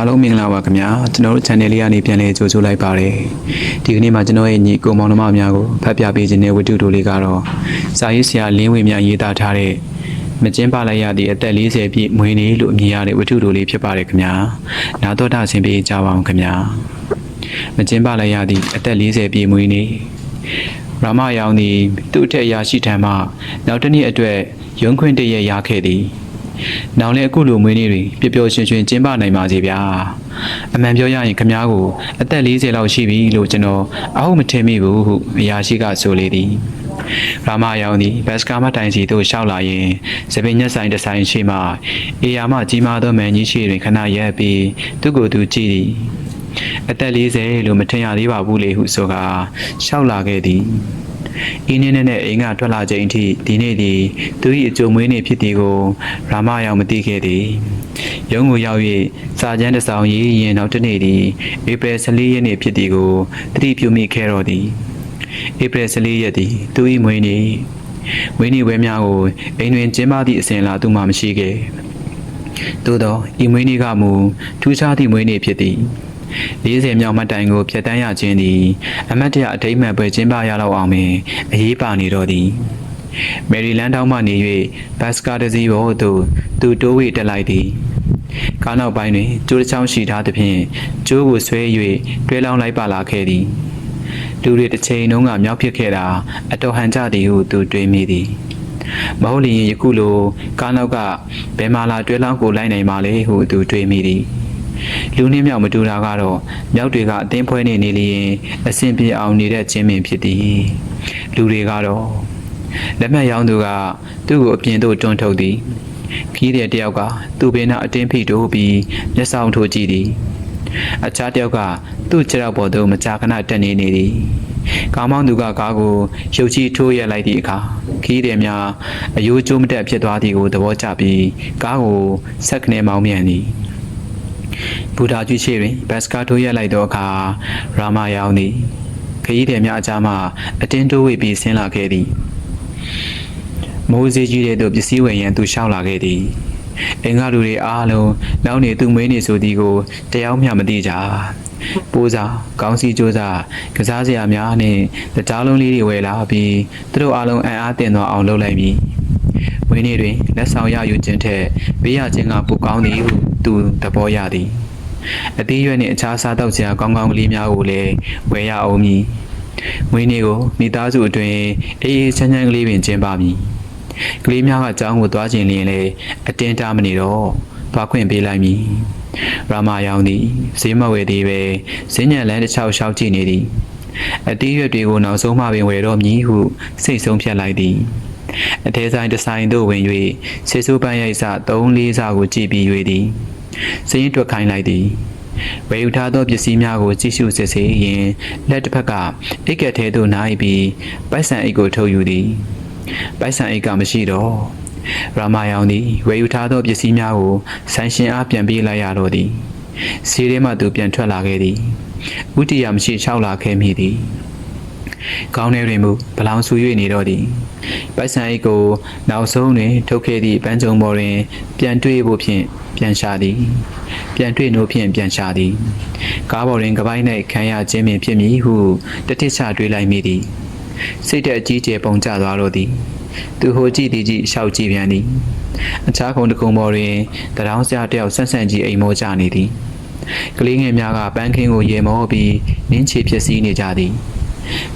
အားလုံးမင်္ဂလာပါခင်ဗျာကျွန်တော်တို့ channel လေးကနေပြန်လည်ကြိုဆိုလိုက်ပါတယ်ဒီကနေ့မှာကျွန်တော်ရဲ့ညီကိုမောင်နှမများကိုဖတ်ပြပေးခြင်းတဲ့ဝတ္ထုတိုလေးကတော့စာရေးဆရာလင်းဝေများရေးသားထားတဲ့မကျင်းပလိုက်ရသည့်အသက်40ပြည့်မွေးနေ့လို့အမည်ရတဲ့ဝတ္ထုတိုလေးဖြစ်ပါတယ်ခင်ဗျာနာတော်တာဆင်ပေးကြပါအောင်ခင်ဗျာမကျင်းပလိုက်ရသည့်အသက်40ပြည့်မွေးနေ့ရာမယောင်သည်သူ့အထက်အရာရှိထံမှနောက်တစ်နေ့အတွက်ရုံးခွင့်တည့်ရရခဲ့သည် နောင်လည်းအခုလိုမွေးနေ့တွေပျော်ပျော်ရွှင်ရွှင်ကျင်းပနိုင်ပါစေဗျာအမှန်ပြောရရင်ခမားကိုအသက်40လောက်ရှိပြီလို့ကျွန်တော်အဟုတ်မထင်မိဘူးဟုအရာရှိကဆိုလေသည်ရာမယောင်သည်ဘတ်စကာမတိုင်စီသို့ရှောက်လာရင်သပင်ညက်ဆိုင်တစ်ဆိုင်ရှိမှအေယာမကြီးမားသောမန်ကြီးရှိတွင်ခဏရပ်ပြီးသူ့ကိုယ်သူကြည့်သည်အသက်40လို့မထင်ရသေးပါဘူးလေဟုဆိုကာရှောက်လာခဲ့သည် အင်းနဲ့နဲ့အိမ်ကထွက်လာချိန်အထိဒီနေ့ဒီသူ၏အကြုံမွေးနေ့ဖြစ်သည်ကိုရာမယောင်မသိခဲ့သည်ရုံးကိုရောက်၍စာကျမ်းတစ်စောင်ရေးရင်နောက်တစ်နေ့သည်ဧပြီ14ရက်နေ့ဖြစ်သည်ကိုသတိပြုမိခဲ့တော်သည်ဧပြီ14ရက်သည်သူ၏မွေးနေ့မွေးနေ့ဝဲများကိုအိမ်တွင်ကျင်းပသည့်အစဉ်အလာသူမှမရှိခဲ့သို့သောဤမွေးနေ့ကမူထူးခြားသည့်မွေးနေ့ဖြစ်သည် 40မြောက်မှတ်တိုင်ကိုဖျက်တမ်းရခြင်းသည်အမတ်တရအထိမ့်မှန်ပွဲကျင်းပရတော့အောင်ပင်အရေးပါနေတော့သည်မယ်ရီလန်းတောင်းမှနေ၍ဘတ်စကားတစ်စီးပေါ်သို့သူတိုးဝေတက်လိုက်သည်ကားနောက်ပိုင်းတွင်ကျိုးတစ်ချောင်းရှိထားသဖြင့်ကျိုးကိုဆွဲ၍တွဲလောင်းလိုက်ပါလာခဲ့သည်လူတွေတစ်ချိန်လုံးကမြောက်ဖြစ်ခဲ့တာအတော်ဟန်ကြသည်ဟုသူတွေးမိသည်မဟုတ်လျင်ယခုလိုကားနောက်ကဘယ်မှလာတွဲလောင်းကိုလိုက်နိုင်ပါလေဟုသူတွေးမိသည် လူနှင်းမြောက်မတူတာကတော့မြောက်တွေကအတင်းဖွဲနေနေလျင်အဆင်ပြေအောင်နေတဲ့ချင်းပင်ဖြစ်သည်လူတွေကတော့လက်မှတ်ရောင်းသူကသူ့ကိုအပြင်သို့တွန်းထုတ်သည်ခီးတဲ့တယောက်ကသူ့ဘေးနာအတင်းဖိတိုးပြီးမျက်စောင်ထိုးကြည့်သည်အခြားတယောက်ကသူ့ခြေထောက်ပေါ်သို့မကြာခဏတက်နေနေသည်ကားမောင်းသူကကားကိုရုပ်ချီထိုးရလိုက်သည့်အခါခီးတဲ့များအယိုးကျိုးမတက်ဖြစ်သွားသည်ကိုသဘောကျပြီးကားကိုဆက်ကနေမောင်းမြန်သည် ဘူတာကျွရှိတွင်ဘတ်စကာထိုးရက်လိုက်သောအခါရာမာယောင်သည်ခရီးသည်များအကြားမှအတင်းတိုးဝေပြီးဆင်းလာခဲ့သည်မိုးစေးကြီးတဲ့သို့ပစ္စည်းဝယ်ရန်သူရှောက်လာခဲ့သည်အင်္ဂါလူတွေအားလုံးနောက်နေသူမွေးနေဆိုသည်ကိုတယောက်မျှမသိကြ ပိုးစားကောင်းစီကြိုးစားကစားစရာများနှင့်တကြားလုံးလေးတွေဝယ်လာပြီးသူတို့အားလုံးအံ့အားသင့်သောအောင်လုပ်လိုက်မည်ဝင်းနေ့တွင်လက်ဆောင်ရယူခြင်းထက်ပေးရခြင်းကပိုကောင်းသည်ဟုသူသဘောရသည်အသေးရွယ်နှင့်အခြားစားတော့စရာကောင်းကောင်းကလေးများကိုလည်းဝယ်ရအောင်မည်ဝင်းနေ့ကိုမိသားစုအတွင်းအေးအေးချမ်းချမ်းကလေးပင်ကျင်းပမည်ကလေးများကအကြောင်းကိုသွားခြင်းလျင်လည်းအတင်းတားမနေတော့သွားခွင့်ပေးလိုက်မည် ရာမာယောင်သည်ဈေးမဝယ်သေးပဲဈဉ္ညံလန်းတစ်ချောက်ရှောက်ကြည့်နေသည်အသေးရွက်တွေကိုနောက်ဆုံးမှပင်ဝယ်တော့မည်ဟုစိတ်ဆုံးဖြတ်လိုက်သည်အထဲဆိုင်တစ်ဆိုင်သို့ဝင်၍ဆေးဆိုးပန်းရိုက်စ3-4စကိုကြည့်ပြီး၍သည်စရင်တွက်ခိုင်းလိုက်သည်ဝယ်ယူထားသောပစ္စည်းများကိုကြည့်ရှုစစ်ဆေးရင်းလက်တစ်ဖက်ကအိတ်ကက်ထဲသို့နားပြီးပိုက်ဆံအိတ်ကိုထုတ်ယူသည်ပိုက်ဆံအိတ်ကမရှိတော့ ရာမာယောင်သည်ဝယ်ယူထားသောပစ္စည်းများကိုဆိုင်ရှင်အားပြန်ပေးလိုက်ရတော့သည်စီးထဲမှသူပြန်ထွက်လာခဲ့သည်ဥတီယာမရှိလျှောက်လာခဲ့မိသည်ကောင်းထဲတွင်မူဗလောင်ဆူ၍နေတော့သည်ပိုက်ဆံအိတ်ကိုနောက်ဆုံးတွင် ထုတ်ခဲ့သည့်ပန်းကြုံပေါ်တွင် ပြန်တွေ့ဖို့ဖြင့်ပြန်ရှာသည် ပြန်တွေ့နို့ဖြင့်ပြန်ရှာသည် ကားပေါ်တွင်ကပိုင်း၌ခံရခြင်းပင်ဖြစ်မည်ဟုတတိချတွေးလိုက်မိသည်စိတ်တဲ့အကြီးကျယ်ပုံကျသွားတော့သည် သူဟိုကြည့်သည်ကြည့်ရှောက်ကြည့်ပြန်သည်အခြားခုံတစ်ခုံပေါ်တွင်တရောင်းစရာတယောက်ဆန့်ဆန့်ကြီးအိမ်မောကြနေသည်ကလေးငယ်များကပန်းခင်းကိုရေမောပြီးနင်းချေဖြစ်စည်းနေကြသည်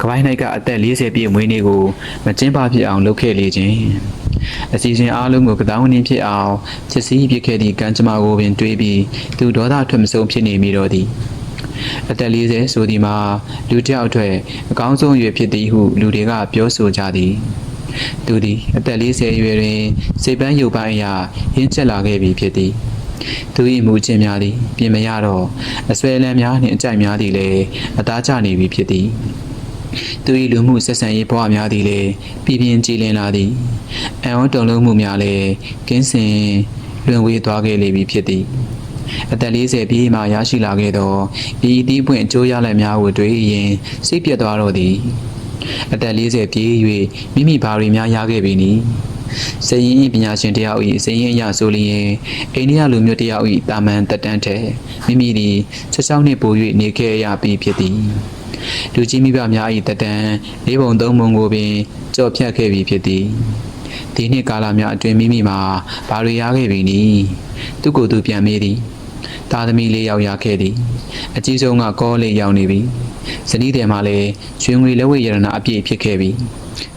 ကပိုင်း၌ကအသက်40ပြည့်မွေးနေ့ကိုမကျင်းပဖြစ်အောင်လုပ်ခဲ့လေခြင်းအစီအစဉ်အားလုံးကိုကတောင်းဝင်းဖြစ်အောင်ချက်စီးပြစ်ခဲ့သည့်ကံကြမ္မာကိုပင်တွေးပြီးသူဒေါသထွက်မဆုံးဖြစ်နေမိတော့သည်အသက်40ဆိုသည်မှာလူတစ်ယောက်အတွက်အကောင်းဆုံးရွယ်ဖြစ်သည်ဟုလူတွေကပြောဆိုကြသည် သူသည်အသက်40ရွယ်တွင်စိတ်ပန်းရုပ်ပိုင်းအရာရင့်ကျက်လာခဲ့ပြီဖြစ်သည်သူ၏မူခြင်းများသည်ပြင်မရတော့အစွဲလန်းများနှင့်အကြိုက်များသည်လည်းအသားကျနေပြီဖြစ်သည်သူ၏လူမှုဆက်ဆံရေးဘဝများသည်လည်းပြည်ပြင်းကြည်လင်လာသည်အံ့ဩတုန်လှုပ်မှုများလည်းကင်းစင်လွန်ဝေးသွားခဲ့လေပြီဖြစ်သည်အသက်40ပြည့်မှရရှိလာခဲ့သောဤအသီးပွင့်အကျိုးရလဒ်များကိုတွေ့ရင်စိတ်ပြတ်သွားတော့သည် အသက်40ပြည့်၍မိမိဘာတွေများရခဲ့ပြီနည်းစရင်ဤပညာရှင်တယောက်ဤစရင်အရဆိုလျင်အိန္ဒိယလူမျိုးတယောက်ဤတာမန်တက်တန်းထဲမိမိသည်16နှစ်ပို၍နေခဲ့ရပြီးဖြစ်သည်လူကြီးမိဘများဤတက်တန်းလေးပုံသုံးပုံကိုပင်ကြော်ဖြတ်ခဲ့ပြီးဖြစ်သည်ဒီနှစ်ကာလများအတွင်းမိမိမှာဘာတွေရခဲ့ပြီနည်းသူကိုယ်သူပြန်မေးသည်သားသမီးလေးယောက်ရခဲ့သည်အကြီးဆုံးကကောလေးရောက်နေပြီ ဇနီးတယ်မှာလည်းရွှေငွေလက်ဝဲရတနာအပြည့်ဖြစ်ခဲ့ပြီ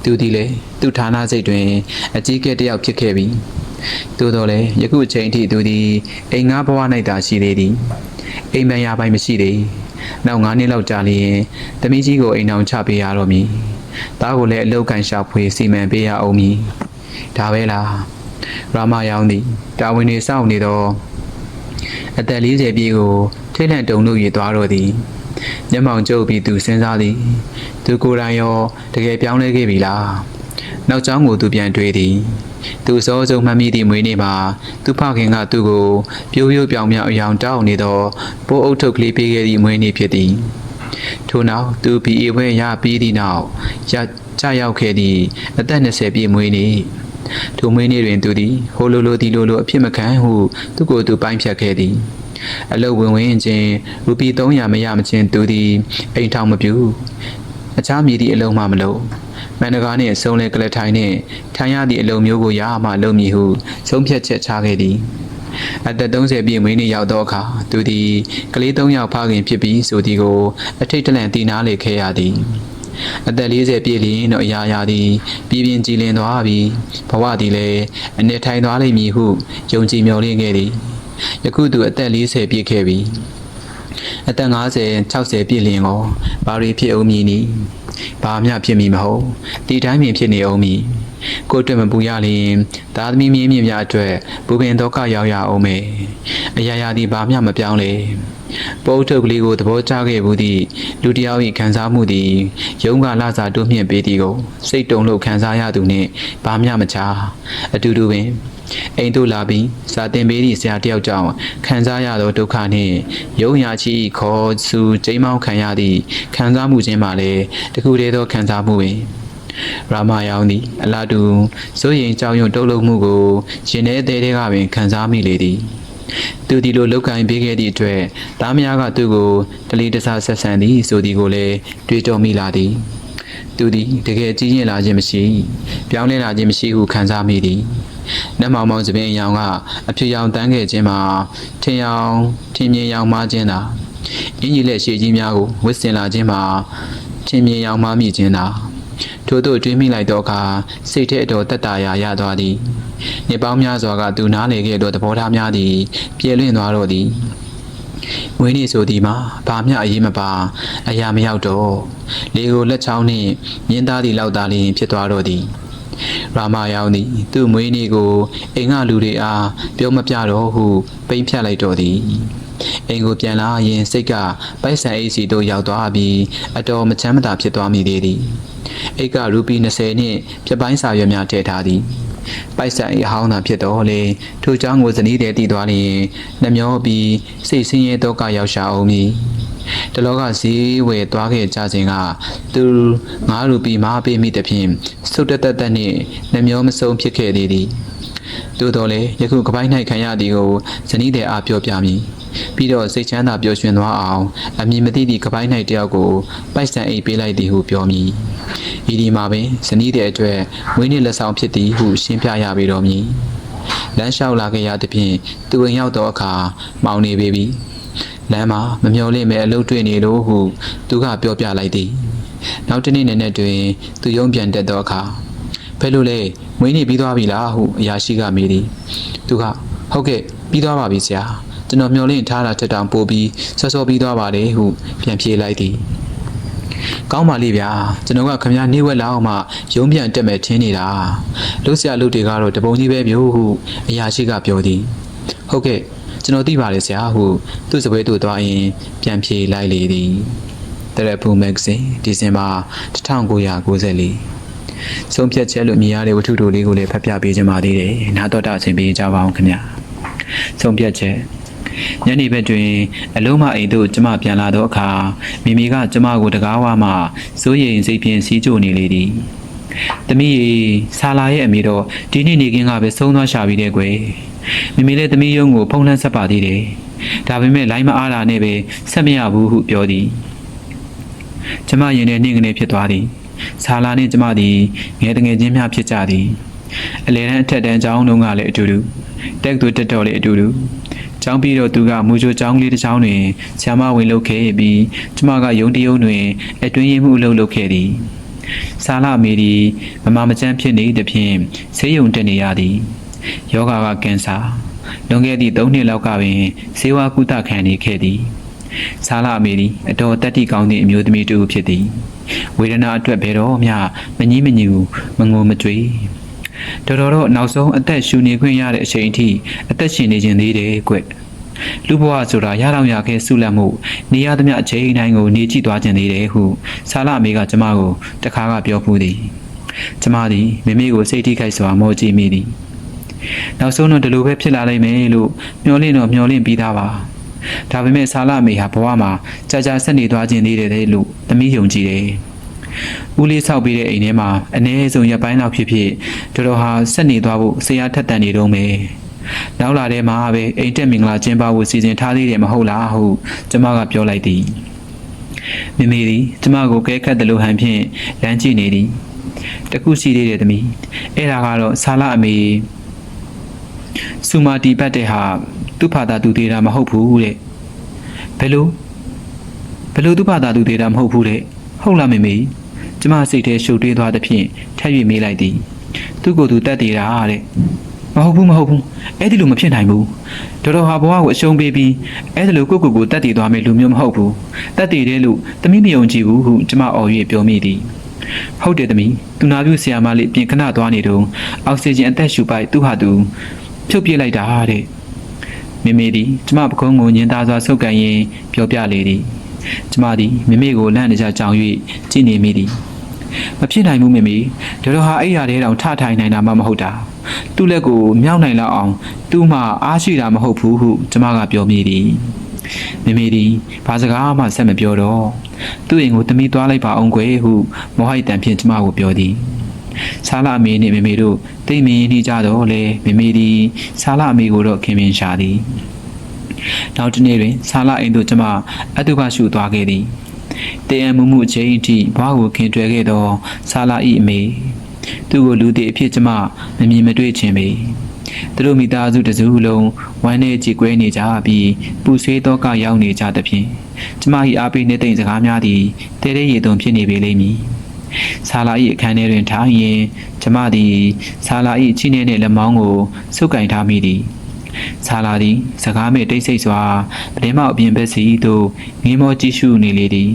သူသည်လည်းသူ့ဌာနစိတ်တွင်အကြီးကဲတစ်ယောက်ဖြစ်ခဲ့ပြီသို့တော်လည်းယခုအချိန်ထိသူသည်အိမ်ငါဘဝ၌သာရှိသေးသည်အိမ်မရပိုင်းမရှိသေးနောက်9နှစ်လောက်ကြာလျင်သမီးကြီးကိုအိမ်အောင်ချပေးရတော့မည်သားကိုလည်းအလောက်ကန်ရှာဖွေစီမံပေးရအောင်မည်ဒါပဲလားရာမယောင်းသည်တာဝန်တွေစောင့်နေတော့အသက်40ပြည့်ကိုထိတ်လန့်တုန်လို့ရသွားတော့သည် မျက်မှောင်ကျုပ်ပြီးသူစဉ်းစားသည်သူကိုယ်တိုင်ရောတကယ်ပြောင်းလဲခဲ့ပြီလားနောက်ကျောင်းကိုသူပြန်တွေးသည်သူစောစုံမှတ်မိသည့်မွေးနေ့မှာသူဖခင်ကသူ့ကိုပြိုးပြိုးပြောင်ပြောင်အယောင်တောက်နေသောပိုးအုပ်ထုပ်ကလေးပေးခဲ့သည့်မွေးနေ့ဖြစ်သည်ထို့နောက်သူ BA ဘွဲရပြီးသည့်နောက်ရကြရောက်ခဲ့သည့်အသက်20ပြည့်မွေးနေ့ထိုမွေးနေ့တွင်သူသည်ဟိုလိုလိုဒီလိုလိုအဖြစ်မခံဟုသူ့ကိုယ်သူပိုင်းဖြတ်ခဲ့သည် အလုတ်ဝင်ဝင်ချင်းရူပီ300မရမချင်းသူသည်အိမ်ထောင်မပြူအခြားမည်သည့်အလုံးမှမလုပ်မန္တကားနှင့်ဆုံးလဲကလထိုင်နှင့်ထိုင်ရသည့်အလုံးမျိုးကိုရမှလုပ်မည်ဟုဆုံးဖြတ်ချက်ချခဲ့သည်အသက်30ပြည့်မွေးနေ့ရောက်သောအခါသူသည်ကလေး3ယောက်ဖခင်ဖြစ်ပြီးဆိုသည်ကို အထိတ်တလန့်တည်နာလေခဲ့ရသည်အသက်40ပြည့်လျင်တော့အရာရာသည်ပြည်ပြင်းကြည်လင်သွားပြီးဘဝသည်လည်းအနေထိုင်သွားလိမ့်မည်ဟုယုံကြည်မျှော်လင့်ခဲ့သည် ယခုသူအသက်40ပြည့်ခဲ့ပြီအသက်50 60ပြည့်လျင်ကိုဘာတွေဖြစ်အောင်မည်နီဘာမျှဖြစ်မည်မဟုတ်ဒီတိုင်းပင်ဖြစ်နေအောင်မည်ကိုယ်အတွက်မပူရလျင်သားသမီးမြင်းမြင့်များအတွက်ဘူပင်ဒုက္ခရောက်ရအောင်မယ်အရာရာဒီဘာမျှမပြောင်းလေပုတ်ထုတ်ကလေးကိုသဘောကျခဲ့ဘူးသည့်လူတစ်ယောက်၏ခံစားမှုသည်ယုံကလာစာတိုးမြင့်ပေးသည်ကိုစိတ်တုန်လို့ခံစားရသူနှင့်ဘာမျှမချအတူတူပင် အိမ်တို့လာပြီးစာတင်ပေးသည့်ဆရာတယောက်ကြောင့်ခံစားရသောဒုက္ခနှင့်ယုံရာချီခေါ်စုကျိမ်းမောင်းခံရသည့်ခံစားမှုချင်းမှလည်းတခုတည်းသောခံစားမှုပင်ရာမယောင်သည် အလားတူစိုးရင်ကြောက်ရွံ့တုန်လှုပ်မှုကိုရှင်ထဲသေးတဲ့ကပင်ခံစားမိလေသည်သူဒီလိုလောက်ကင်ပေးခဲ့သည့်အတွက်သားမယားကသူ့ကိုတလီတစားဆက်ဆံသည်ဆိုသည်ကိုလည်းတွေးတောမိလာသည်သူသည်တကယ်ကြီးရင်လာခြင်းမရှိ ပြောင်းလဲလာခြင်းမရှိဟုခံစားမိသည် နတ်မောင်မောင်သပင်ရောင်ကအဖြစ်ရောင်တန်းခဲ့ခြင်းမှာထင်ရောင်ထင်မြင်ရောင်မားခြင်းသာအင်းကြီးလက်ရှည်ကြီးများကိုဝစ်စင်လာခြင်းမှာထင်မြင်ရောင်မားမိခြင်းသာထို့သို့တွေးမိလိုက်သောအခါစိတ်ထဲအတော်တက်တာရာရသွားသည်နှစ်ပေါင်းများစွာကသူနားလေခဲ့သောသဘောထားများသည်ပြေလွင့်သွားတော့သည်ဝင်းနေဆိုသည်မှာဘာမျှအရေးမပါအရာမရောက်တော့လေကိုလက်ချောင်းနှင့်မြင်းသားသည့်လောက်သားလျင်ဖြစ်သွားတော့သည် ရာမယောင်သည်သူ့မွေးနေ့ကိုအိမ်ကလူတွေအားပြောမပြတော့ဟုပိန်ဖြတ်လိုက်တော့သည်အိမ်ကိုပြန်လာရင်စိတ်ကပိုက်ဆံအိတ်စီတို့ရောက်သွားပြီးအတော်မချမ်းမသာဖြစ်သွားမိသေးသည်အိတ်ကရူပီ20နှင့်ပြပိုင်းစာရွက်များထည့်ထားသည်ပိုက်ဆံအိတ်အဟောင်းသာဖြစ်တော့လေထို့เจ้าကိုဇနီးတဲ့တည်သွားလျင်နှမျောပြီးစိတ်ဆင်းရဲတော့ကရောက်ရှာအောင်မည် တလောကဈေးဝယ်သွားခဲ့ကြစဉ်ကသူငါးရူပီမပေးမိသဖြင့်စုတ်တက်တက်တက်နှင့်နှမျောမဆုံးဖြစ်ခဲ့သေးသည်သို့တော်လည်းယခုကပိုင်း၌ခံရသည်ကိုဇနီးတဲ့အားပြောပြမည်ပြီးတော့စိတ်ချမ်းသာပျော်ရွှင်သွားအောင်အမည်မသိသည့်ကပိုင်း၌တယောက်ကိုပိုက်ဆံအိတ်ပေးလိုက်သည်ဟုပြောမည်ဤဒီမှာပင်ဇနီးတဲ့အတွက်မွေးနေ့လက်ဆောင်ဖြစ်သည်ဟုရှင်းပြရပေတော်မည်လမ်းလျှောက်လာခဲ့ရသဖြင့်သူအိမ်ရောက်သောအခါမောင်နေပေပြီ လမ်းမှာမမျော်လင့်မဲ့အလုပ်တွေ့နေလို့ဟုသူကပြောပြလိုက်သည်နောက်တစ်နေ့နဲ့နဲ့တွင် သူရုံးပြန်တက်သောအခါဖဲလို့လေမွေးနေ့ပြီးသွားပြီလားဟုအရာရှိကမေးသည်သူကဟုတ်ကဲ့ပြီးသွားပါပြီဆရာကျွန်တော်မျော်လင့်ထားတာတက်တောင်ပို့ပြီးဆော့ဆော့ပြီးသွားပါတယ်ဟုပြန်ဖြေလိုက်သည်ကောင်းပါလိဗျာကျွန်တော်ကခမရနေဝက်လောက်မှရုံးပြန်တက်မဲ့ထင်းနေတာလုတ်ဆရာလုတ်တွေကတော့တပုံကြီးပဲမျိုးဟုအရာရှိကပြောသည်ဟုတ်ကဲ့ ကျွန်တော်သိပါတယ်ဆရာဟုသူ့စပွဲသူ့သွားရင်ပြန်ဖြေလိုက်လေသည်တရက်ဖူမဂ္ဂဇင်းဒီဇင်ဘာ1994ဆုံးဖြတ်ချက်လို့မြင်ရတဲ့ဝတ္ထုတို့လေးကိုလည်းဖတ်ပြပေးခြင်းပါသေးတယ်နားတော်တာအချိန်ပေးကြပါအောင်ခင်ဗျာဆုံးဖြတ်ချက်ညနေဘက်တွင် အလုံးမအိမ်သို့ကျမပြန်လာသောအခါမိမိကကျမကိုတကားဝမှစိုးရိမ်စိတ်ဖြင့်စီးကြိုနေလေသည်။ သမီးရေဆာလာရဲ့အမေတော့ဒီနေ့နေကင်းကပဲဆုံးသွားရှာပြီးတဲ့ကွယ်။မိမိလည်းသမီးယုံကိုဖုံးလန်းဆက်ပါသေးတယ်။ဒါပေမဲ့လိုင်းမအားတာနဲ့ပဲဆက်မရဘူးဟုပြောသည်။ကျမရင်ထဲနှင်းကနေဖြစ်သွားသည်။ဆာလာနှင့်ကျမသည်ငယ်တငယ်ချင်းများဖြစ်ကြသည်။အလေတန်းအထက်တန်းကျောင်းတုန်းကလည်းအတူတူတက်သူတက်တော်လည်းအတူတူကျောင်းပြီးတော့သူကမူချိုကျောင်းလေးတစ်ကျောင်းတွင်ဆ iam မဝင်လုပ်ခဲ့ပြီးကျမကယုံတယုံတွင်အတွင်းရင်မှုအလုပ်လုပ်ခဲ့သည်။ ဆာလာအမေဒီမမမချမ်းဖြစ်နေသဖြင့်ဆေးရုံတက်နေရသည်။ယောဂါကကင်ဆာလွန်ခဲ့သည့်၃နှစ်လောက်ကပင်ဆေးဝါးကုသခံနေခဲ့သည်။ဆာလာအမေဒီအတော်တက်တိကောင်းသည့်အမျိုးသမီးတူဖြစ်သည်။ဝေဒနာအတွက်ဘယ်တော့မှမငြင်းမညူမငိုမကြွေးတော်တော်တော့နောက်ဆုံးအသက်ရှူနေခွင့်ရတဲ့အချိန်အထိအသက်ရှင်နေခြင်းသေးတယ်ကွ လူဘဝဆိုတာရတော့ရခဲ့ဆုလက်မှုနေရသမျှအချိန်တိုင်းကိုနေကြည့်သွားခြင်းသေးတယ်ဟုဆာလအမေကကျမကိုတခါကပြောဖူးသည်ကျမသည်မိမိကိုစိတ်ထိခိုက်စွာမောကြည့်မိသည်နောက်ဆုံးတော့ဒီလိုပဲဖြစ်လာလိမ့်မယ်လို့မျှော်လင့်တော့မျှော်လင့်ပြီးသားပါဒါပေမဲ့ဆာလအမေဟာဘဝမှာကြာကြာဆက်နေသွားခြင်းသေးတယ်လို့သမီးယုံကြည်တယ်ဦးလေးဆောက်ပြီးတဲ့အိမ်ထဲမှာအ ਨੇ ဆုံးရက်ပိုင်းလောက်ဖြစ်ဖြစ်တော်တော်ဟာဆက်နေသွားဖို့ဆရာထက်တန်နေတော့မယ်။ နောက်လာတဲ့မှာပဲအိမ်တက်မင်္ဂလာကျင်းပဖို့စီစဉ်ထားသေးတယ်မဟုတ်လားဟုကျမကပြောလိုက်သည်။မိမိသည်ကျမကိုကဲခတ်တယ်လို့ဟန်ဖြင့်လမ်းကြည့်နေသည်။တခုရှိသေးတယ်သမီး။အဲ့ဒါကတော့ဆာလာအမေစူမာတီပတ်တဲ့ဟာသူ့ဖာသာသူသေးတာမဟုတ်ဘူးတဲ့။ဘယ်လိုဘယ်လိုသူ့ဖာသာသူသေးတာမဟုတ်ဘူးတဲ့။ဟုတ်လားမေမေ။ကျမစိတ်ထဲရှုပ်ထွေးသွားသဖြင့်ထပ်၍မေးလိုက်သည်။သူ့ကိုယ်သူတတ်သေးတာတဲ့။ မဟုတ်ဘူးမဟုတ်ဘူးအဲ့ဒီလိုမဖြစ်နိုင်ဘူးတော်တော်ဟာဘဝကိုအရှုံးပေးပြီးအဲ့ဒီလိုကိုယ့်ကိုယ်ကိုတတ်တည်သွားမယ်လူမျိုးမဟုတ်ဘူးတတ်တည်တယ်လို့သမီးမယုံကြည်ဘူးဟုကျမအော်၍ပြောမိသည်ဟုတ်တယ်သမီးသူနာပြုဆရာမလေးပြင်ခဏသွားနေတော့အောက်ဆီဂျင်အသက်ရှူပိုက်သူ့ဟာသူဖြုတ်ပြစ်လိုက်တာတဲ့မိမိသည်ကျမပကုံးကိုညင်သားစွာဆုပ်ကန်ရင်းပြောပြလေသည်ကျမသည်မိမိကိုလန့်နေကြကြောင်၍ကြည့်နေမိသည်မဖြစ်နိုင်ဘူးမိမိတော်တော်ဟာအဲ့ရတဲ့တောင်ထထိုင်နိုင်တာမှမဟုတ်တာ သူ့လက်ကိုမြောက်နိုင်လောက်အောင် သူ့မှာအားရှိတာမဟုတ်ဘူးဟုကျမကပြောမိသည်မိမိသည်ဘာစကားမှဆက်မပြောတော့သူ့အိမ်ကိုတမိသွားလိုက်ပါအောင်ကွယ်ဟုမောဟိုက်တန်ဖြင့်ကျမကိုပြောသည်ဆာလာအမေနှင့်မိမိတို့တိတ်မင်းနေကြတော့လေမိမိသည်ဆာလာအမေကိုတော့ခင်မင်ရှာသည်နောက်တစ်နေ့တွင်ဆာလာအိမ်သို့ကျမအတုပရှုသွားခဲ့သည်တည်အံမှုမှုအချိန်အထိဘွားကိုခင်တွယ်ခဲ့သောဆာလာ၏အမေ သူ့ကိုလူသည်အဖြစ်ကျမမမြင်မတွေ့ခြင်းပေသူတို့မိသားစုတစုလုံးဝမ်းနဲ့ကြေကွဲနေကြပြီးပူဆွေးတော့ကရောက်နေကြသဖြင့်ကျမ၏အားပေးနေသိမ့်စကားများသည်တဲတဲရေသွန်ဖြစ်နေပေလိမ့်မည်ဆာလာ၏အခန်းထဲတွင်ထားရင်ကျမသည်ဆာလာ၏ချိနေနှင့်လက်မောင်းကိုဆုပ်ကင်ထားမိသည်ဆာလာသည်စကားမဲ့တိတ်ဆိတ်စွာပတင်းမောက်အပြင်ဘက်စီသို့ငင်းမောကြည့်ရှုနေလေသည်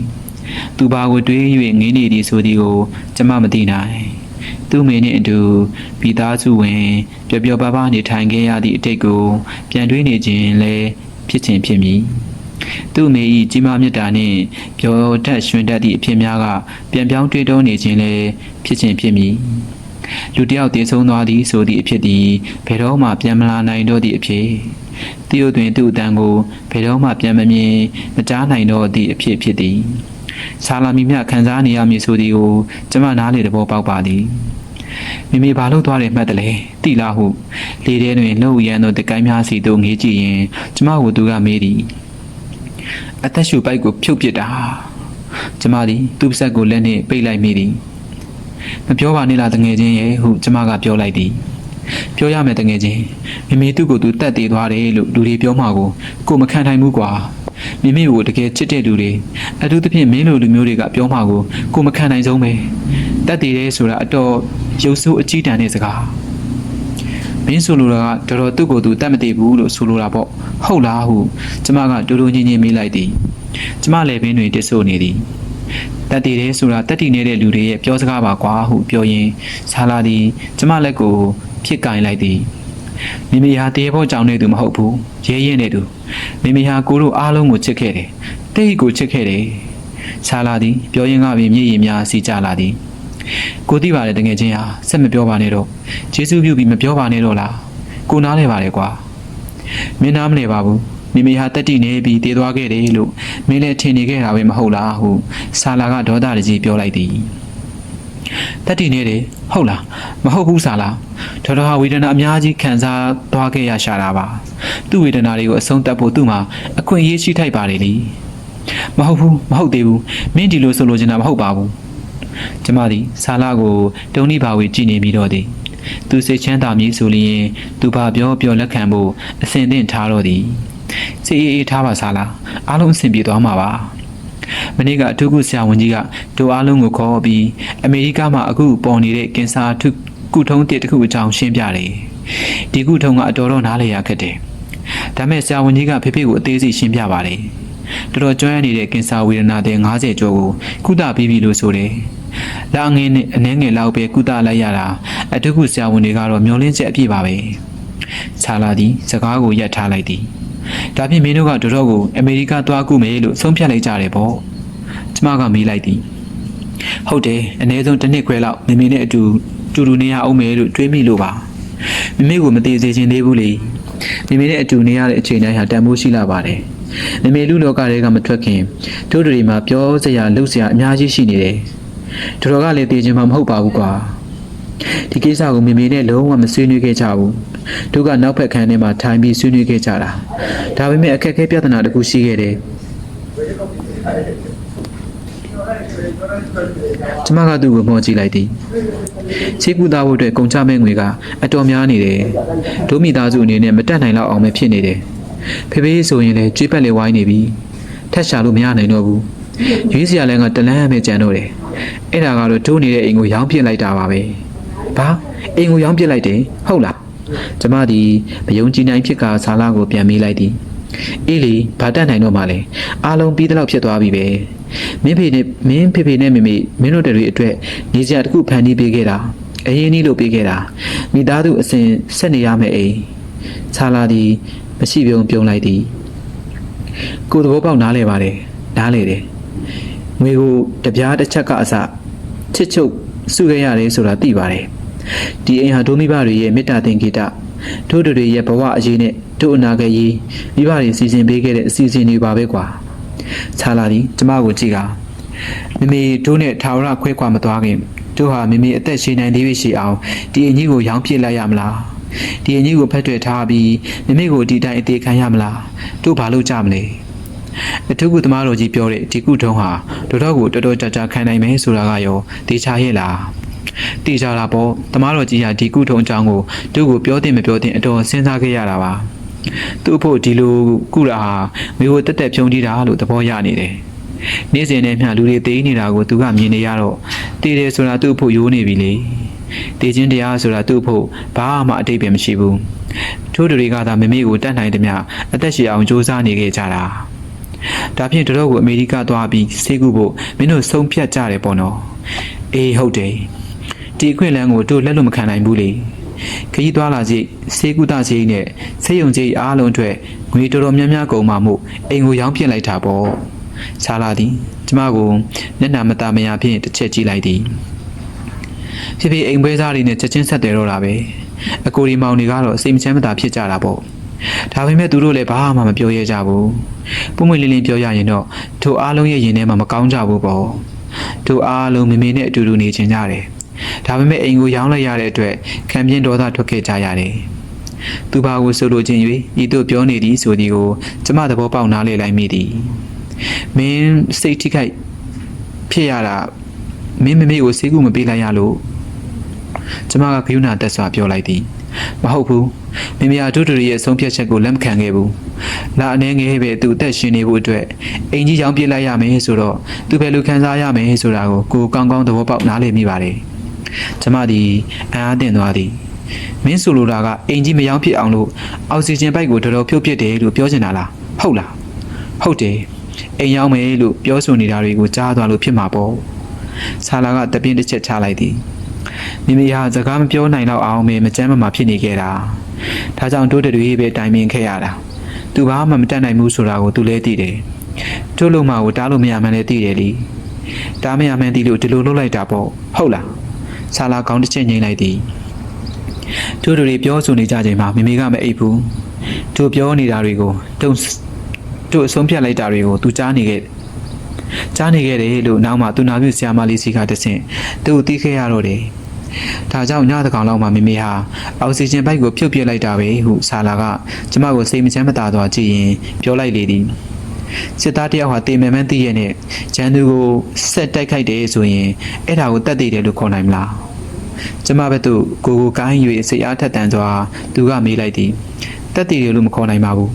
သူဘာကိုတွေး၍ငင်းနေသည်ဆိုသည်ကိုကျမမသိနိုင် သူ့မိနှင့်အတူမိသားစုဝင်ပျော်ပျော်ပါးပါးနေထိုင်ခဲ့ရသည့်အတိတ်ကို ပြန်တွေးနေခြင်းလည်းဖြစ်ခြင်းဖြစ်မည်သူ့မိ၏ကြီးမားမြတ်တာနှင့်ပျော်တတ်ရွှင်တတ်သည့်အဖြစ်များကပြန်ပြောင်းတွေးတောနေခြင်းလည်းဖြစ်ခြင်းဖြစ်မည်လူတစ်ယောက်တည်ဆုံးသွားသည်ဆိုသည့်အဖြစ်သည်ဘယ်တော့မှပြန်မလာနိုင်တော့သည့်အဖြစ်တည်ရတွင်သူ့အတန်ကိုဘယ်တော့မှပြန်မမြင်မကြားနိုင်တော့သည့်အဖြစ်ဖြစ်သည် ဆာလာမီမြခံစားနေရမည်ဆိုသည်ကိုကျမနားလေသဘောပေါက်ပါသည်မိမိဘာလို့သွားတယ်မှတ်တယ်လေတိလားဟုလေထဲတွင်လှုပ်ရန်သောတကိုင်းများစီသို့ငေးကြည့်ရင်ကျမကိုသူကမေးသည်အသက်ရှူပိုက်ကိုဖြုတ်ပစ်တာကျမသည်သူ့ပါဆက်ကိုလက်နှင့်ပိတ်လိုက်မိသည်မပြောပါနဲ့လားတငယ်ချင်းရဲ့ဟုကျမကပြောလိုက်သည်ပြောရမယ်တငယ်ချင်းမိမိသူ့ကိုသူတတ်သေးသွားတယ်လို့လူတွေပြောမှကိုကိုမခံနိုင်ဘူးကွာ မိမိကိုတကယ်ချစ်တဲ့လူတွေအထူးသဖြင့်မင်းလိုလူမျိုးတွေကပြောမှကိုကိုမခံနိုင်ဆုံးပဲတတ်သေးတယ်ဆိုတာအတော်ရုပ်ဆိုးအကြီးတန်းတဲ့စကားမင်းဆိုလိုတာကတော်တော်သူ့ကိုယ်သူတတ်မသိဘူးလို့ဆိုလိုတာပေါ့ဟုတ်လားဟုကျမကတူတူညင်ညင်မေးလိုက်သည်ကျမလည်းဘင်းတွင်တစ်ဆို့နေသည်တတ်တည်တယ်ဆိုတာတတ်တည်နေတဲ့လူတွေရဲ့ပြောစကားပါကွာဟုပြောရင်းဆာလာသည်ကျမလက်ကိုဖြစ်ကင်လိုက်သည် မိမိဟာတေဖို့ကြောင်နေသူမဟုတ်ဘူးရဲရဲနေသူမိမိဟာကိုတို့အားလုံးကိုချစ်ခဲ့တယ်တိတ်ကိုချစ်ခဲ့တယ်ဆာလာသည်ပြောရင်းကပင်မျက်ရည်များစီးကြလာသည်ကိုသိပါတယ်တကယ်ချင်းဟာဆက်မပြောပါနဲ့တော့ကျေးဇူးပြုပြီးမပြောပါနဲ့တော့လားကိုနားလဲပါတယ်ကွာမင်းနားမလဲပါဘူးမိမိဟာတက်တိနေပြီးတည်သွားခဲ့တယ်လို့မင်းလည်းထင်နေခဲ့တာပဲမဟုတ်လားဟုဆာလာကဒေါသတကြီးပြောလိုက်သည် တတ်တည်နေတယ်ဟုတ်လားမဟုတ်ဘူးစားလားဒေါက်တာဟာဝေဒနာအများကြီးခံစားသွားခဲ့ရရှာတာပါသူ့ဝေဒနာတွေကိုအဆုံးသတ်ဖို့သူ့မှာအခွင့်အရေးရှိထိုက်ပါတယ်လေမဟုတ်ဘူးမဟုတ်သေးဘူးမင်းဒီလိုဆိုလိုချင်တာမဟုတ်ပါဘူးကျမသည်ဆာလာကိုတုံးနိဘာဝေကြည့်နေပြီးတော့သည်သူစိတ်ချမ်းသာမည်ဆိုလျင် သူဘာပြောပြောလက်ခံဖို့အစဉ်သင့်ထားတော့သည်စိတ်အေးအေးထားပါဆာလာအားလုံးအဆင်ပြေသွားမှာပါ မနေ့ကအထူးကုဆရာဝန်ကြီးကတို့အားလုံးကိုခေါ်ပြီးအမေရိကမှာအခုပေါ်နေတဲ့ကင်ဆာထုကုထုံးတစ်တစ်ခုအကြောင်းရှင်းပြတယ်။ဒီကုထုံးကအတော်တော့နားလည်ရခက်တယ်။ဒါမဲ့ဆရာဝန်ကြီးကဖေဖေကိုအသေးစိတ်ရှင်းပြပါတယ်။တော်တော်ကျွမ်းရနေတဲ့ကင်ဆာဝေဒနာတဲ့90ကျော်ကိုကုသပြီးပြီလို့ဆိုတယ်။လာငင်းနဲ့အနှဲငယ်လောက်ပဲကုသလိုက်ရတာအထူးကုဆရာဝန်တွေကတော့မျောလင်းချက်အပြည့်ပါပဲ။ခြာလာသည်စကားကိုရပ်ထားလိုက်သည်။ ဒါဖြင့်မင်းတို့ကတော်တော်ကိုအမေရိကသွားကူမယ်လို့ဆုံးဖြတ်လိုက်ကြတယ်ပေါ့။ကျမကမေးလိုက်သည်။ဟုတ်တယ်အနည်းဆုံးတစ်နှစ်ခွဲလောက်မိမိနဲ့အတူတူတူနေရအောင်မယ်လို့တွေးမိလို့ပါ။မိမိကိုမသေးစေချင်သေးဘူးလေ။မိမိနဲ့အတူနေရတဲ့အချိန်တိုင်းဟာတန်ဖိုးရှိလာပါတယ်။မိမိလူလောကတွေကမထွက်ခင်တို့တွေမှာပြောစရာလုပ်စရာအများကြီးရှိနေတယ်။တော်တော်ကလည်းတည်ခြင်းမှမဟုတ်ပါဘူးကွာ။ဒီကိစ္စကိုမိမိနဲ့လုံးဝမဆွေးနွေးခဲ့ကြဘူး။ တို့ကနောက်ဘက်ခန်းထဲမှာထိုင်ပြီးဆွေးနွေးခဲ့ကြတာ။ဒါပေမဲ့အခက်အခဲပြဿနာတစ်ခုရှိခဲ့တယ်။ကျမကသူ့ကိုမော်ကြည့်လိုက်သည်။ခြေကူသားဖို့အတွက်ကုန်ချမဲ့ငွေကအတော်များနေတယ်။ဒိုးမိသားစုအနေနဲ့မတက်နိုင်တော့အောင်ပဲဖြစ်နေတယ်။ဖေဖေဆိုရင်လည်းကြွေးပက်လေဝိုင်းနေပြီ။ထက်ရှာလို့မရနိုင်တော့ဘူး။ရွေးစရာလည်းကတလန်းပဲကြံတော့တယ်။အဲ့ဒါကတော့ဒိုးနေတဲ့အိမ်ကိုရောင်းပြစ်လိုက်တာပါပဲ။ဘာအိမ်ကိုရောင်းပြစ်လိုက်တယ်ဟုတ်လား။ ကျမဒီမယုံကြည်နိုင်ဖြစ်ကဆာလာကိုပြန်မေးလိုက်သည်။အေးလေဘာတက်နိုင်တော့မှလဲ။အားလုံးပြီးတဲ့လောက်ဖြစ်သွားပြီပဲ။မင်းဖေနဲ့မင်းဖေဖေနဲ့မေမေမင်းတို့တွေအတွက်နေစရာတစ်ခုဖန်တီးပေးခဲ့တာ။အရင်နီးလို့ပေးခဲ့တာ။မိသားစုအစဉ်ဆက်နေရမယ့်အိမ်။ဆာလာသည်မရှိပြုံပြုံလိုက်သည်။ကိုယ်သဘောပေါက်နားလဲပါတယ်။နားလဲတယ်။ငွေကိုတပြားတစ်ချက်ကအစချစ်ချုပ်စုခဲ့ရတယ်ဆိုတာသိပါတယ်။ ဒီအိမ်ဟာဒိုမိဘတွေရဲ့မေတ္တာသင်္ကေတတို့တွေရဲ့ဘဝအရေးနဲ့တို့အနာဂတ်ရေးမိဘတွေစီစဉ်ပေးခဲ့တဲ့အစီအစဉ်တွေပါပဲကွာ။ခြာလာသည်ကျမကိုကြည့်ကမမေတို့နဲ့ထာဝရခွဲခွာမသွားခင်တို့ဟာမမေအသက်ရှင်နိုင်သေးပြီရှိအောင်ဒီအကြီးကိုရောင်းပစ်လိုက်ရမလား။ဒီအကြီးကိုဖက်တွယ်ထားပြီးမမေကိုဒီတိုင်းအသေးခံရမလား။တို့ဘာလို့ကြမလဲ။အထူးကုသမားတော်ကြီးပြောတဲ့ဒီကုထုံးဟာတော်တော်ကိုတော်တော်ကြာကြာခံနိုင်မယ်ဆိုတာကရောတေချာရဲ့လား။ တေချာတာပေါ့တမားတော်ကြီးဟာဒီကုထုံးအကြောင်းကိုတို့ကိုပြောတင်မပြောတင်အတော်စဉ်းစားခဲ့ရတာပါ။သူ့ဖို့ဒီလိုကုတာဟာမျိုးတက်တက်ဖြုံးတီးတာလို့သဘောရနေတယ်။နေ့စဉ်နဲ့မျှလူတွေသိနေတာကိုသူကမြင်နေရတော့တည်တယ်ဆိုတာသူ့ဖို့ရိုးနေပြီလေ။တည်ခြင်းတရားဆိုတာသူ့ဖို့ဘာမှအတိတ်ပဲမရှိဘူး။ထို့တွေကသာမမေကိုတတ်နိုင်သည်မြအသက်ရှင်အောင်စူးစမ်းနေခဲ့ကြတာ။ဒါဖြင့်တို့ကိုအမေရိကသွားပြီးဆေးကုဖို့မင်းတို့ဆုံးဖြတ်ကြတယ်ပေါ့နော်။အေးဟုတ်တယ်။ ဒီအခွင့်အလမ်းကိုတို့လက်လို့မခံနိုင်ဘူးလေ။ခရီးသွားလာစီဆေးကုသစီနဲ့ဆေးရုံကြီးအားလုံးအတွက်ငွေတော်တော်များများကုန်မှမို့အိမ်ကိုရောင်းပြစ်လိုက်တာပေါ့။ဆာလာသည်ကျမကိုမျက်နှာမตาမရဖြင့်တစ်ချက်ကြည့်လိုက်သည်။ဖြစ်ဖြစ်အိမ်ပွဲစားတွေနဲ့ချက်ချင်းဆက်တယ်တော့တာပဲ။အကိုဒီမောင်တွေကတော့စိတ်မချမ်းမသာဖြစ်ကြတာပေါ့။ဒါပေမဲ့သူတို့လည်းဘာမှမပြောရကြဘူး။ပုံမွေလင်းလင်းပြောရရင်တော့တို့အားလုံးရဲ့ရင်ထဲမှာမကောင်းကြဘူးပေါ့။တို့အားလုံးမေမေနဲ့အတူတူနေချင်ကြတယ်။ ဒါပေမဲ့အိမ်ကိုရောင်းလိုက်ရတဲ့အတွက်ခံပြင်းဒေါသထွက်ခဲ့ကြရတယ်။သူဘာကိုဆိုလိုခြင်း၍ဤတို့ပြောနေသည်ဆိုသည်ကိုကျမသဘောပေါက်နားလည်လိုက်မိသည်။မင်းစိတ်ထိခိုက်ဖြစ်ရတာမင်းမမေကိုစေကူမပေးလိုက်ရလို့ကျမကခရုဏာတက်စွာပြောလိုက်သည်မဟုတ်ဘူးမိမိအတူတူရဲ့ဆုံးဖြတ်ချက်ကိုလက်မခံခဲ့ဘူးလာအနေငယ်ပဲသူအသက်ရှင်နေဖို့အတွက်အိမ်ကြီးရောင်းပြစ်လိုက်ရမယ်ဆိုတော့သူဘယ်လိုခံစားရမယ်ဆိုတာကိုကိုကောင်းကောင်းသဘောပေါက်နားလည်မိပါတယ် ကျမသည်အံ့အားသင့်သွားသည်မင်းဆိုလိုတာကအိမ်ကြီးမရောဖြစ်အောင်လို့အောက်ဆီဂျင်ပိုက်ကိုတော်တော်ဖြုတ်ပစ်တယ်လို့ပြောချင်တာလားဟုတ်လားဟုတ်တယ်အိမ်ရောက်မယ်လို့ပြောဆိုနေတာတွေကိုကြားသွားလို့ဖြစ်မှာပေါ့ဆာလာကတပြင်းတစ်ချက်ချလိုက်သည်မိမိဟာစကားမပြောနိုင်တော့အောင်ပဲမကြမ်းမမာဖြစ်နေခဲ့တာဒါကြောင့်တိုးတွေပဲတိုင်ပင်ခဲ့ရတာသူဘာမှမတတ်နိုင်ဘူးဆိုတာကိုသူလည်းသိတယ်တို့လုံးမကိုတားလို့မရမှန်းလည်းသိတယ်လीတားမရမှန်းသိလို့ဒီလိုလုပ်လိုက်တာပေါ့ဟုတ်လား ဆာလာကောင်းတစ်ချက်ငိမ့်လိုက်သည်တို့တွေပြောဆိုနေကြချိန်မှာမိမိကမအိပ်ဘူးတို့ပြောနေတာတွေကိုတုံတို့အဆုံးဖြတ်လိုက်တာတွေကိုသူကြားနေခဲ့ကြားနေခဲ့တယ်လို့နောက်မှသူနာပြုဆရာမလေးစီကတဆင့်သူ့ကိုတီးခဲ့ရတော့တယ်ဒါကြောင့်ညတကောင်လောက်မှမိမိဟာအောက်ဆီဂျင်ပိုက်ကိုဖြုတ်ပြစ်လိုက်တာပဲဟုဆာလာကကျမကိုစိတ်မချမ်းမသာသွားကြည့်ရင်ပြောလိုက်လေသည် စစ်သားတယောက်ဟာတေမန်မန်းသိရဲ့နဲ့ဂျန်သူကိုဆက်တိုက်ခိုက်တယ်ဆိုရင်အဲ့ဒါကိုတတ်သိတယ်လို့ခေါ်နိုင်မလားကျမဘက်သို့ကိုကိုကိုင်း၍စိတ်အားထက်သန်စွာသူကမေးလိုက်သည်တတ်သိတယ်လို့မခေါ်နိုင်ပါဘူး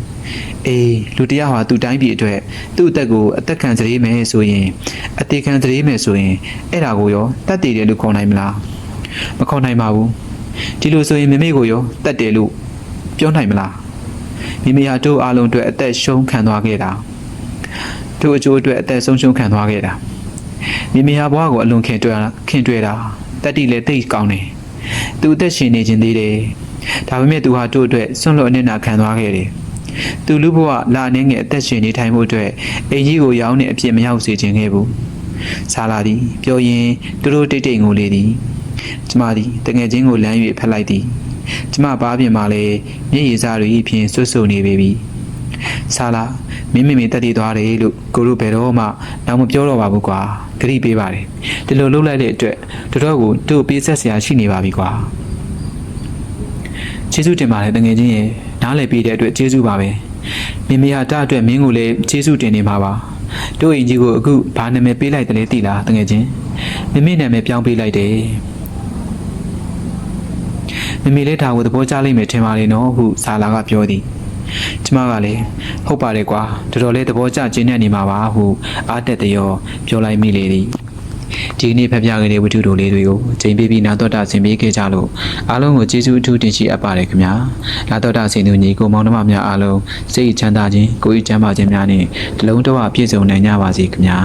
အေးလူတစ်ယောက်ဟာသူ့တိုင်းပြည်အတွက်သူ့အသက်ကိုအသက်ခံစရေးမယ်ဆိုရင်အသေးခံစရေးမယ်ဆိုရင်အဲ့ဒါကိုရောတတ်သိတယ်လို့ခေါ်နိုင်မလားမခေါ်နိုင်ပါဘူးဒီလိုဆိုရင်မမေကိုရောတတ်တယ်လို့ပြောနိုင်မလားမိမိဟာတို့အားလုံးအတွက်အသက်ရှုံးခံသွားခဲ့တာ တို့အကျိုးအတွက်အသက်ဆုံးရှုံးခံသွားခဲ့တာမိမိဟာဘဝကိုအလွန်ခင်တွေ့တာခင်တွေ့တာတတ်တိလည်းသိကောင်းတယ်သူအသက်ရှင်နေခြင်းသေးတယ်ဒါပေမဲ့သူဟာတို့အတွက်ဆွန့်လွတ်အနစ်နာခံသွားခဲ့တယ်သူလူဘဝလာအနေငယ်အသက်ရှင်နေထိုင်မှုအတွက်အိမ်ကြီးကိုရောင်းနေအပြစ်မရောက်စေခြင်းခဲ့ဘူးဆာလာသည်ပြောရင်တို့တို့တိတ်တိတ်ငိုလေသည်ကျမသည်တငယ်ချင်းကိုလမ်း၍ဖက်လိုက်သည်ကျမဘားပြင်မှာလဲမျက်ရည်စားတွေဖြင့်ဆွတ်ဆုပ်နေပေပြီဆာလာ မင်းမမေတက်တည်သွားတယ်လို့ကိုတို့ဘယ်တော့မှတော့မပြောတော့ပါဘူးကွာဂရိပေးပါတယ်ဒီလိုလုပ်လိုက်တဲ့အတွက်တော်တော်ကိုတို့ပေးဆက်စရာရှိနေပါပြီကွာကျေးဇူးတင်ပါတယ်တငယ်ချင်းရဲ့နားလည်ပေးတဲ့အတွက်ကျေးဇူးပါပဲမမေဟာတအတွက်မင်းကိုလည်းကျေးဇူးတင်နေပါပါတို့အင်ကြီးကိုအခုဘာနာမည်ပေးလိုက်တယ်လဲသိလားတငယ်ချင်းမမေနာမည်ပြောင်းပေးလိုက်တယ်မမေလေးဒါကိုသဘောကျလိမ့်မယ်ထင်ပါလေနော်ဟုဇာလာကပြောသည် ကျမကလည်းဟုတ်ပါတယ်ကွာတော်တော်လေးသဘောကျခြင်းနဲ့နေမှာပါဟုအားတက်တရောပြောလိုက်မိလေသည်ဒီနေ့ဖက်ပြခဲ့တဲ့ဝတ္ထုတို့လေးတွေကိုချိန်ပေးပြီးနာတော်တာဆင်ပေးခဲ့ကြလို့အားလုံးကိုကျေးဇူးအထူးတင်ရှိအပ်ပါတယ်ခင်ဗျာနာတော်တာဆင်သူညီကိုမောင်နှမများအားလုံးစိတ်ချမ်းသာခြင်းကိုယ်ဤချမ်းသာခြင်းများနဲ့တလုံးတော့ပြည့်စုံနိုင်ကြပါစေခင်ဗျာ